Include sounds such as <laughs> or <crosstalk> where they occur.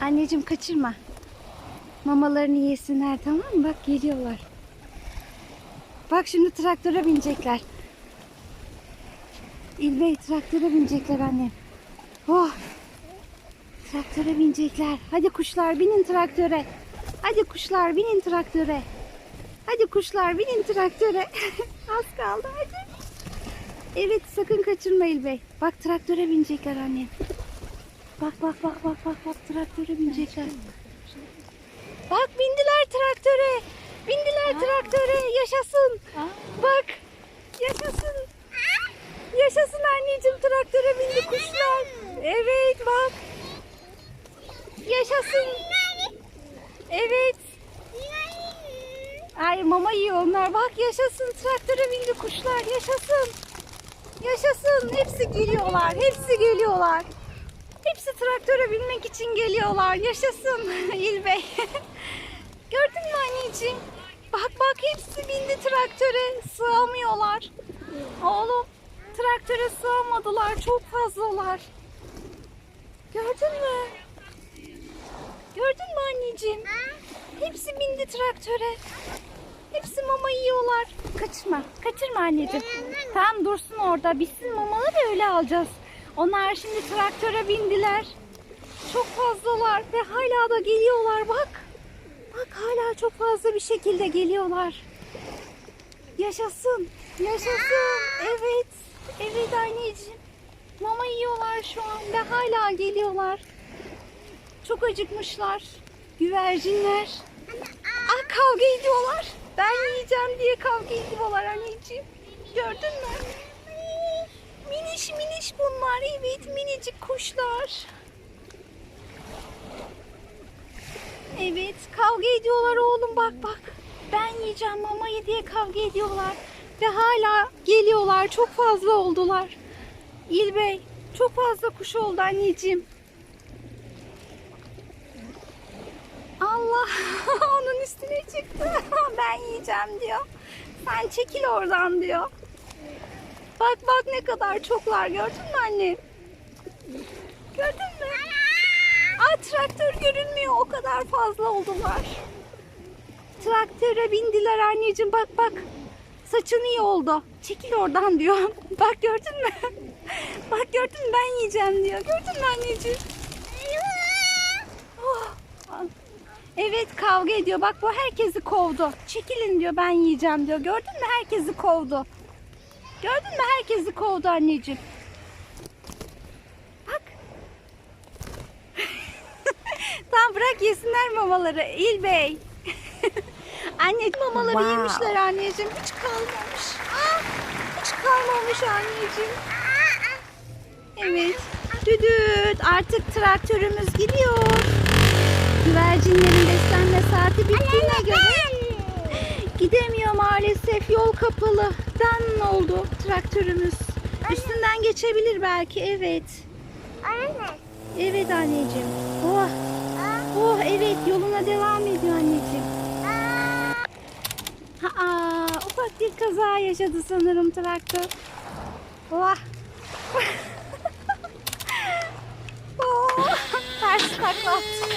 Anneciğim kaçırma. Mamalarını yesinler tamam mı? Bak geliyorlar. Bak şimdi traktöre binecekler. İlbey traktöre binecekler annem. Oh. Traktöre binecekler. Hadi kuşlar binin traktöre. Hadi kuşlar binin traktöre. Hadi kuşlar binin traktöre. <laughs> Az kaldı hadi. Evet sakın kaçırma İlbey. Bak traktöre binecekler annem. Bak bak bak bak bak bak traktöre binecekler. Bak bindiler traktöre. Bindiler traktöre. Yaşasın. Bak. Yaşasın. Yaşasın anneciğim traktöre bindi kuşlar. Evet bak. Yaşasın. Evet. Ay mama yiyor onlar. Bak yaşasın traktöre bindi kuşlar. Yaşasın. Yaşasın. Hepsi geliyorlar. Hepsi geliyorlar. Hepsi traktöre binmek için geliyorlar. Yaşasın <laughs> İlbey. <laughs> Gördün mü anneciğim? Bak bak hepsi bindi traktöre. Sığamıyorlar. Oğlum traktöre sığamadılar. Çok fazlalar. Gördün mü? Gördün mü anneciğim? Hepsi bindi traktöre. Hepsi mama yiyorlar. Kaçırma. Kaçırma anneciğim. Tamam dursun orada. Bitsin mamaları öyle alacağız. Onlar şimdi traktöre bindiler. Çok fazlalar ve hala da geliyorlar bak. Bak hala çok fazla bir şekilde geliyorlar. Yaşasın. Yaşasın. Evet. Evet anneciğim. Mama yiyorlar şu an ve hala geliyorlar. Çok acıkmışlar. Güvercinler. Ah kavga ediyorlar. Ben yiyeceğim diye kavga ediyorlar anneciğim. Gördün mü? Miniş miniş bunlar. Evet minicik kuşlar. Evet kavga ediyorlar oğlum bak bak. Ben yiyeceğim mamayı diye kavga ediyorlar. Ve hala geliyorlar. Çok fazla oldular. İlbey çok fazla kuş oldu anneciğim. Allah <laughs> onun üstüne çıktı. <laughs> ben yiyeceğim diyor. Sen çekil oradan diyor. Bak bak ne kadar çoklar gördün mü anne? Gördün mü? Aa, traktör görünmüyor o kadar fazla oldular. Traktöre bindiler anneciğim bak bak. Saçın iyi oldu. Çekil oradan diyor. <laughs> Bak gördün mü? Bak gördün mü ben yiyeceğim diyor. Gördün mü anneciğim? Oh. Evet kavga ediyor. Bak bu herkesi kovdu. Çekilin diyor ben yiyeceğim diyor. Gördün mü herkesi kovdu. Gördün mü herkesi kovdu anneciğim. Bak. <laughs> tamam bırak yesinler mamaları İlbey. <laughs> Anne mamaları Wow. yemişler anneciğim. Hiç kalmamış. Aa, hiç kalmamış anneciğim. Evet. Düdüt artık traktörümüz gidiyor. Güvercinlerin beslenme saati bittiğine göre gidemiyor maalesef. Yol kapalı. Dan oldu traktörümüz. Üstünden geçebilir belki. Evet. Anne. Evet anneciğim. Oh. Oh evet yoluna devam ediyor anneciğim. Aa, ufak bir kaza yaşadı sanırım traktör. Oh. <laughs> oh. Ters taklattı.